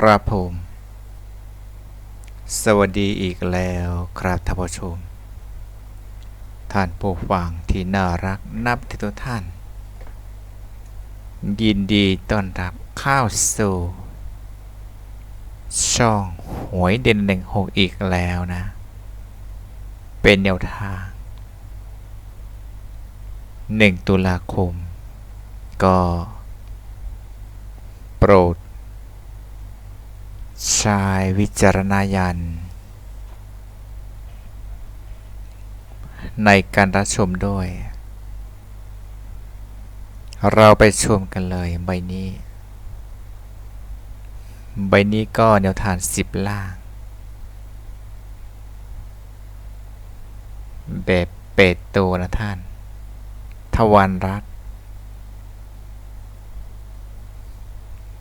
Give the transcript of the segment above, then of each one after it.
ครับผม สวัสดีอีกแล้วครับท่านผู้ชม ท่านผู้ฟังที่น่ารักนับถือทุกท่าน ยินดีต้อนรับเข้าสู่ ช่องหวยเด่นหนึ่งหกอีกแล้วนะ เป็นแนวทาง 1 ตุลาคม ก็ โปรด ใช้วิจารณญาณในการรับชมด้วย เราไปชมกันเลยใบนี้ ใบนี้ก็แนวทางสิบล่าง แบบเป็ดโตนะท่าน ทวันรัต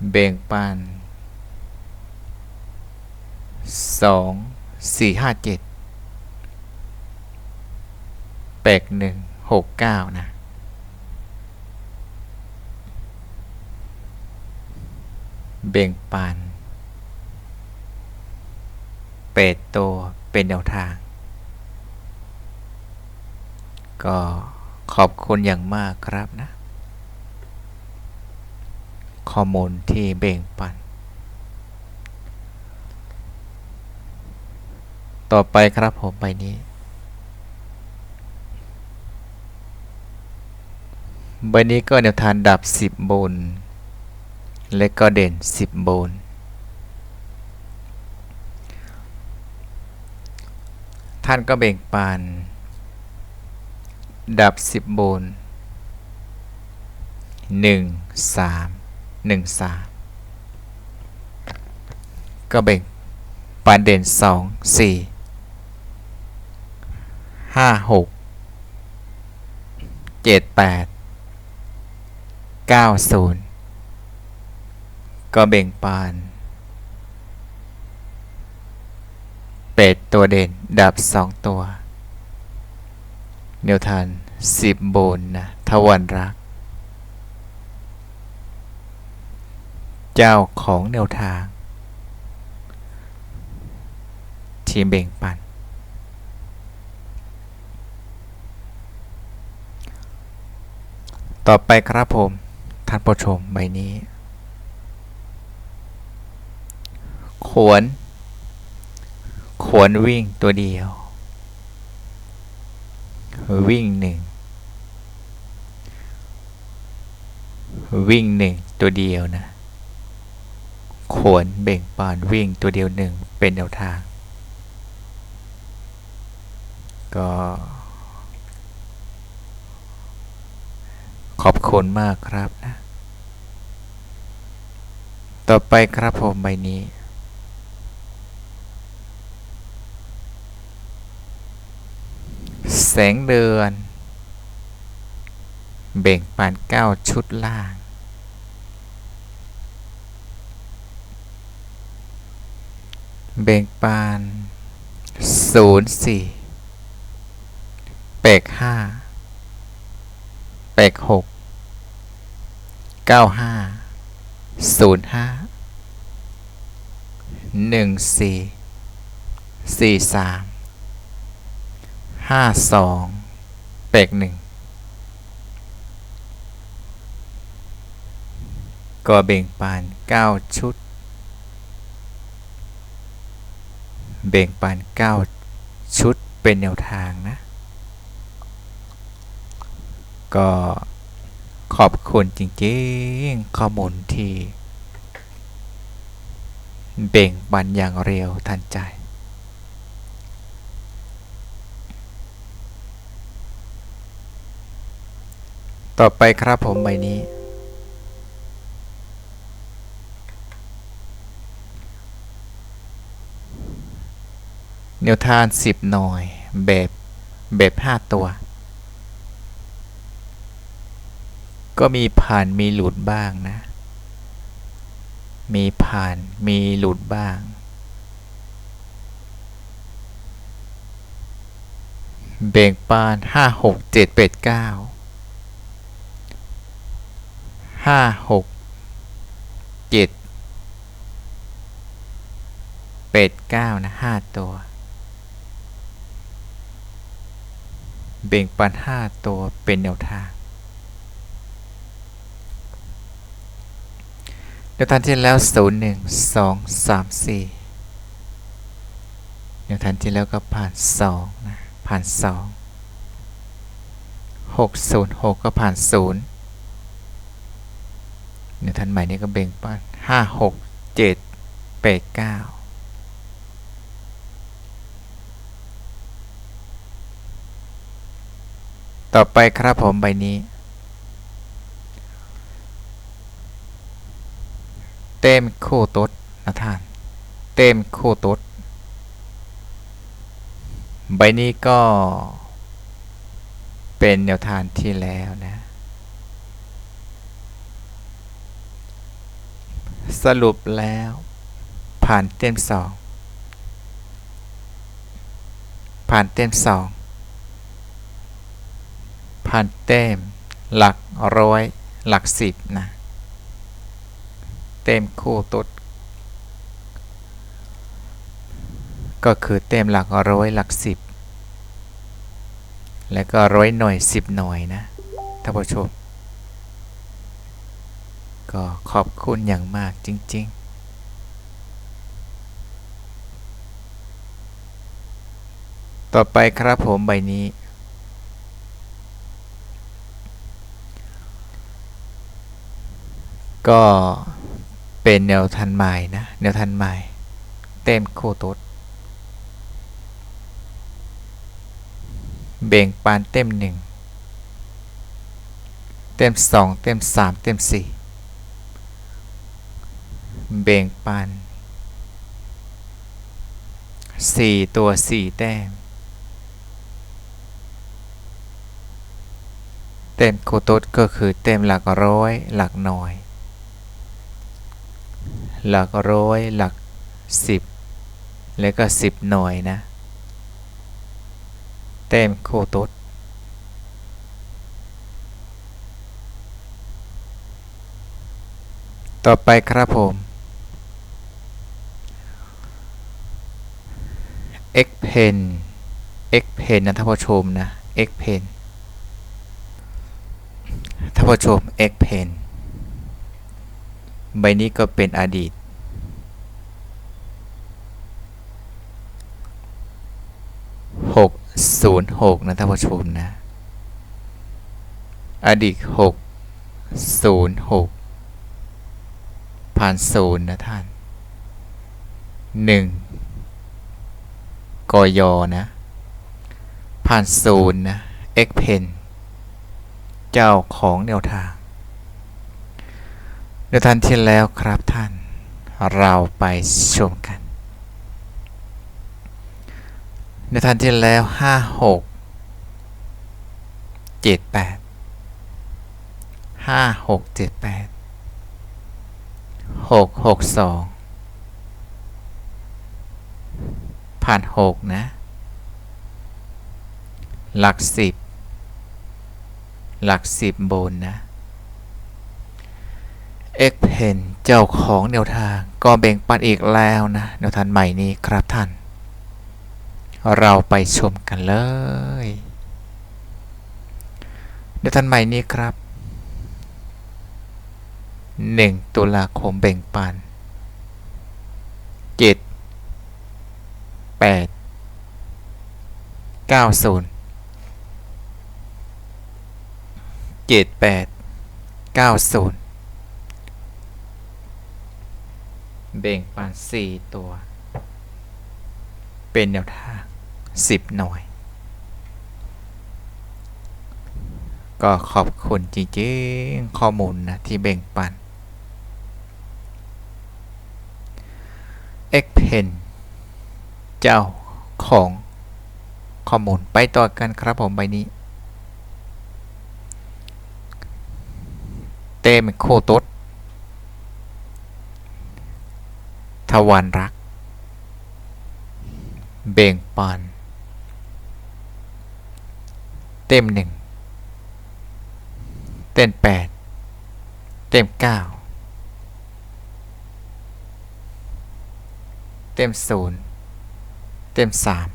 เบ่งปัน สองสี่ห้าเจ็ดแปดหนึ่งหกเก้านะเบ่งปันเป็ดโตเป็นแนวทาง ก็ขอบคุณอย่างมากครับนะ ข้อมูลที่เบ่งปัน ต่อไปครับผมใบนี้ ใบนี้ก็แนวทางดับ 10 บน และก็เด่น 10 บน ท่านก็เบ่งปาน ดับ 10 บน 1 3 1 3 ก็เบ่งปานเด่น 2 4 ห้าหกเจ็ดแปดเก้าศูนย์ก็เบ่งปาน เป็ดตัวเด่น ดับสองตัว เนวทานสิบโบนนะทวันรัก เจ้าของแนวทาง ทีมเบ่งปัน ต่อไปครับผม ท่านผู้ชมใบนี้ ขวน ขวนวิ่งตัวเดียว วิ่งหนึ่ง วิ่งหนึ่งตัวเดียวนะ ขวนเบ่งปานวิ่งตัวเดียวหนึ่งเป็นแนวทาง ก็ ขอบคุณมากครับนะ ต่อไปครับผมใบนี้ แสงเดือน เบ่งปานเก้าชุดล่างเบ่งปานศูนย์สี่เปกห้าแปดหก เก้าห้าศูนย์ห้าหนึ่งสี่สี่สามห้าสองแปดหนึ่งก็เบ่งปานเก้าชุด เบ่งปานเก้าชุดเป็นแนวทางนะ ก็ ขอบคุณจริงๆ ข้อมูลที่เบ่งบันอย่างเร็วทันใจ ต่อไปครับผมใบนี้แนวทางสิบหน่อย แบบ แบบห้าตัว ก็มีผ่านมีหลุดบ้างนะ มีผ่านมีหลุดบ้าง เบ่งปานห้าหกเจ็ดแปดเก้าห้าหกเจ็ดเปดเก้านะห้าตัว เบ่งปันห้าตัวเป็นแนวทาง แนวทางที่แล้วศูนย์หนึ่งสองสามสี่แนวทางที่แล้วก็ผ่านสองนะผ่านสองหกศูนย์หกก็ผ่านศูนย์แนวทางใหม่นี้ก็เบ่งปันห้าหกเจ็ดแปดเก้าต่อไปครับผมใบนี้ เต็มคู่ต๊ดนะท่านเต็มคู่ต๊ดใบนี้ก็เป็นแนวทางที่แล้วนะ สรุปแล้วผ่านเต็มสองผ่านเต็มสองผ่านเต็มหลักร้อยหลักสิบนะ เต็มคู่ตุด ก็คือเต็มหลักร้อยหลักสิบ แล้วก็ร้อยหน่วยสิบหน่วยนะท่านผู้ชม ก็ขอบคุณอย่างมากจริง ๆต่อไปครับผมใบนี้ ก็ เป็นแนวทันใหม่นะแนวทันใหม่เต็มโคตดเบ่งปานเต็มหนึ่งเต็มสองเต็มสามเต็มสี่เบ่งปานสี่ตัวสี่แต้มเต็มโคตดก็คือเต็มหลักร้อยหลักหน่วย หลักร้อยหลักสิบแล้วก็สิบหน่วยนะเต็มโคตดต่อไปครับผม x pen x pen นะท่านผู้ชมนะ x pen ท่านผู้ชม x pen ใบนี้ก็เป็นอดีต หกศูนย์หกนะท่านผู้ชมนะ อดีตหกศูนย์หกผ่านศูนย์นะท่านหนึ่งกยนะ ผ่านศูนย์นะ x pen เจ้าของแนวทาง ในทันที่แล้วครับท่าน เราไปชมกัน ในทันที่แล้วห้าหกเจ็ดแปดห้าหกเจ็ดแปดหกหกสองผ่านหกนะ หลักสิบหลักสิบบนนะ X Pen เจ้าของแนวทางก็แบ่งปันอีกแล้วนะแนวทางใหม่นี้ครับท่าน เราไปชมกันเลยแนวทางใหม่นี้ครับ 1 ตุลาคมแบ่งปัน 7 8 90 7 8 90 เบ่งปันสี่ตัว เป็นแนวทางสิบหน่วย ก็ขอบคุณจริงๆข้อมูลนะที่เบ่งปัน X Pen เจ้าของข้อมูลไปต่อกันครับผมใบนี้ เต้มโคตด ทวันรัก เบ่งปาน เต็มหนึ่ง เต็มแปด เต็มเก้า เต็มศูนย์ เต็มสาม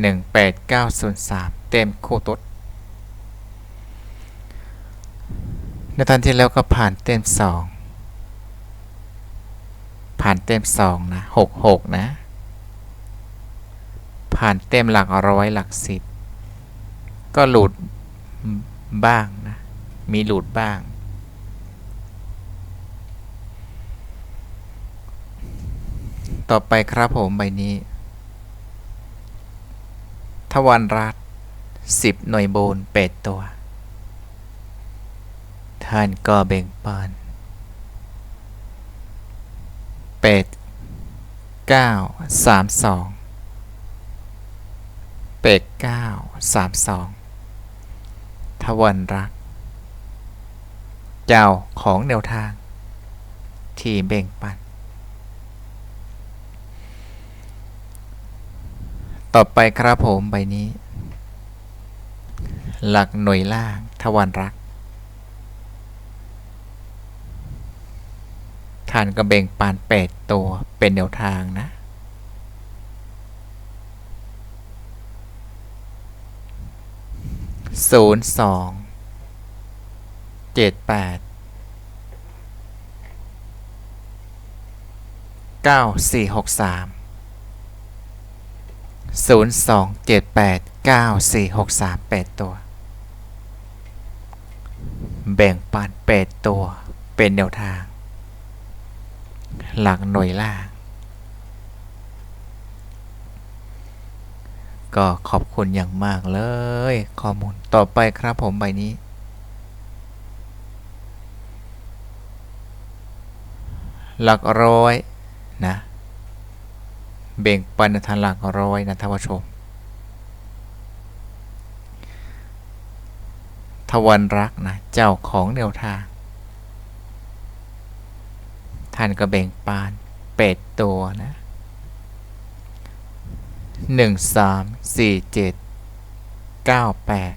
หนึ่งแปดเก้าศูนย์สามเต็มโคตดในตอนที่แล้วก็ผ่านเต็มสอง ผ่านเต็มสองนะหกหกนะ ผ่านเต็มหลักร้อยหลักสิบ ก็หลุดบ้างนะ มีหลุดบ้าง ต่อไปครับผมใบนี้ ทวันรัฐสิบหน่วยโบนเป็ดตัว ท่านก็เบ่งปัน เป็ดเก้าสามสองเป็ดเก้าสามสองทวันรัก เจ้าของแนวทาง ที่เบ่งปัน ต่อไปครับผมใบนี้ หลักหน่วยล่างทวันรัก ท่านก็เบ่งปานแปดตัวเป็นแนวทางนะ ศูนย์สองเจ็ดแปดเก้าสี่หกสามศูนย์สองเจ็ดแปดเก้าสี่หกสามแปดตัว แบ่งปันแปดตัวเป็นแนวทาง หลักหน่วยล่าง ก็ขอบคุณอย่างมากเลย ข้อมูลต่อไปครับผมใบนี้ หลักร้อยนะเบ่งปันทางหลักร้อยนะท่านผู้ชมทวันรักนะ เจ้าของแนวทาง ท่านก็เบ่งปานเป็ดตัวนะหนึ่งสามสี่เจ็ดเก้าแปด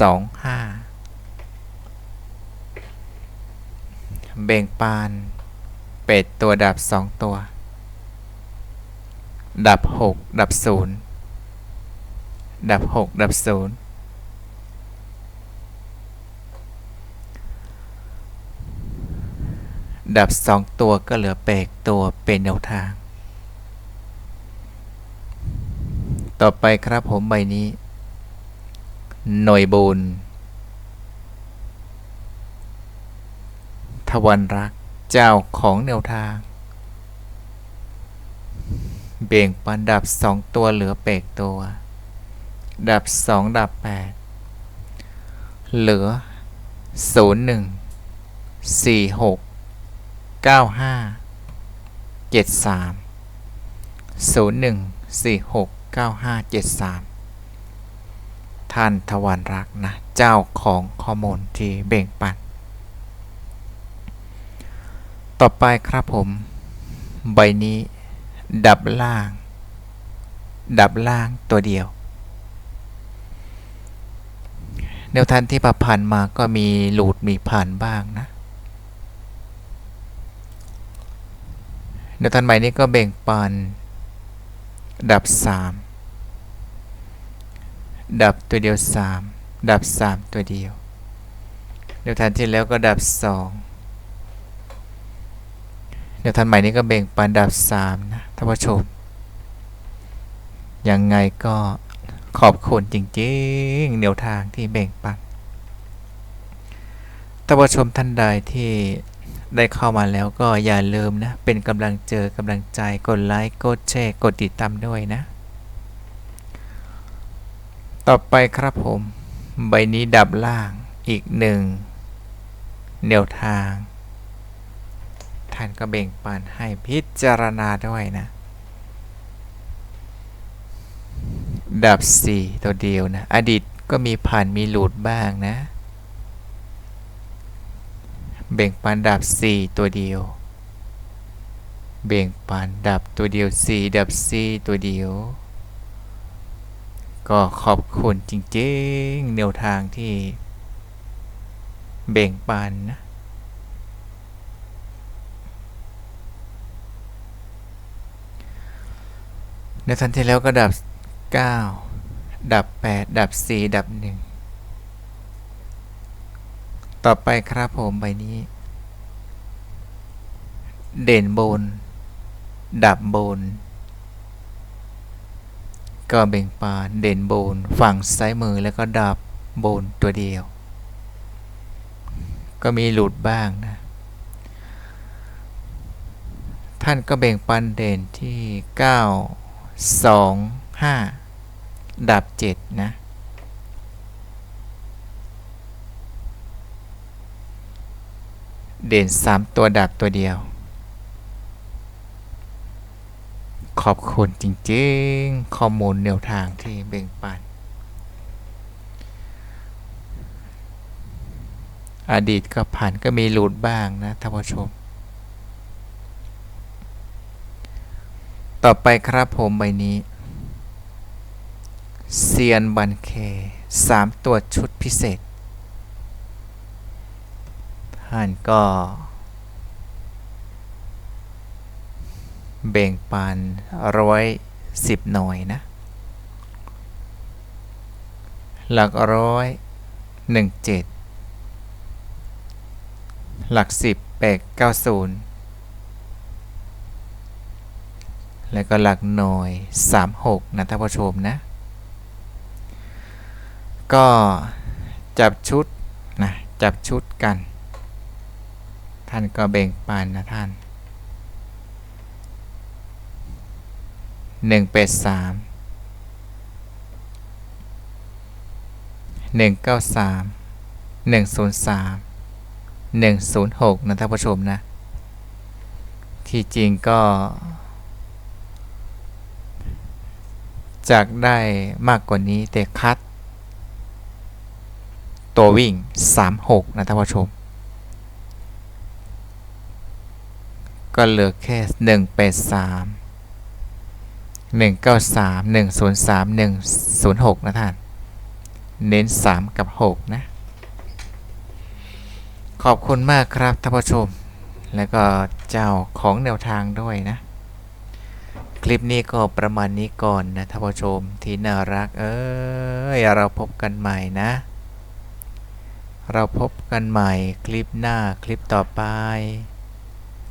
สองห้าเบ่งปานเป็ดตัวดับสองตัว ดับหกดับศูนย์ดับหกดับศูนย์ ดับสองตัวก็เหลือเปกตัวเป็นแนวทาง ต่อไปครับผมใบนี้ หน่วยบุญทวันรักเจ้าของแนวทาง เบ่งปันดับสองตัวเหลือเปกตัว ดับสองดับแปดเหลือศูนย์หนึ่งสี่หก เก้าห้าเจ็ดสามศูนย์หนึ่งสี่หกเก้าห้าเจ็ดสามท่านทวันรักนะ เจ้าของข้อมูลที่เบ่งปัน ต่อไปครับผม ใบนี้ ดับล่าง ดับล่างตัวเดียว แนวทางที่ประพันธ์มาก็มีหลุดมีผ่านบ้างนะ แนวทางใหม่นี้ก็เบ่งปัน ดับสามดับตัวเดียวสามดับสามตัวเดียวแนวทางที่แล้วก็ดับสองแนวทางใหม่นี้ก็เบ่งปันดับสามนะท่านผู้ชม ยังไงก็ขอบคุณจริงๆแนวทางที่เบ่งปันท่านผู้ชมท่านใดที่ ได้เข้ามาแล้วก็อย่าลืมนะ เป็นกำลังเจอกำลังใจกดไลค์กดแชร์กดติดตามด้วยนะ ต่อไปครับผม ใบนี้ดับล่างอีกหนึ่งแนวทาง ท่านก็เบ่งปันให้พิจารณาด้วยนะ ดับ 4 ตัวเดียวนะ อดีตก็มีผ่านมีหลุดบ้างนะ แบ่งปันดับ 4 ตัวเดียว แบ่งปันดับตัวเดียว 4 ดับ 4 ตัวเดียว ก็ขอบคุณจริงๆแนวทางที่ แบ่งปันนะในทันทีแล้วก็ดับ 9 ดับ 8 ดับ 4 ดับ 1 ต่อไปครับผมใบนี้ เด่นบน ดับบน ก็เบ่งปานเด่นบน ฝั่งซ้ายมือแล้วก็ดับบนตัวเดียว ก็มีหลุดบ้างนะ ท่านก็เบ่งปันเด่นที่ 9 2 5 ดับ 7 นะ เด่น 3 ตัวดับตัวเดียว ขอบคุณจริงๆ ข้อมูลแนวทางที่เบ่งปัน อดีตก็ผ่านก็มีหลุดบ้างนะท่านผู้ชม ต่อไปครับผมใบนี้เซียนบันเคสามตัวชุดพิเศษ ท่านก็เบ่งปันร้อยสิบหน่อยนะ หลักร้อยหนึ่งเจ็ดหลักสิบแปดเก้าศูนย์แล้วก็หลักหน่วยสามหกนะท่านผู้ชมนะ ก็จับชุดนะจับชุดกัน ท่านก็เบ่งปันนะท่านหนึ่งเป็ดสามหนึ่งเก้าสามหนึ่งศูนย์สามหนึ่งศูนย์หกนะท่านผู้ชมนะ ที่จริงก็ จากได้มากกว่านี้แต่คัด ตัววิ่ง 36 นะท่านผู้ชม ก็เหลือแค่183 193 103 106นะท่าน เน้น3กับ6นะ ขอบคุณมากครับท่านผู้ชม แล้วก็เจ้าของแนวทางด้วยนะ คลิปนี้ก็ประมาณนี้ก่อนนะท่านผู้ชมที่น่ารัก เอ้ยเราพบกันใหม่นะ เราพบกันใหม่คลิปหน้าคลิปต่อไป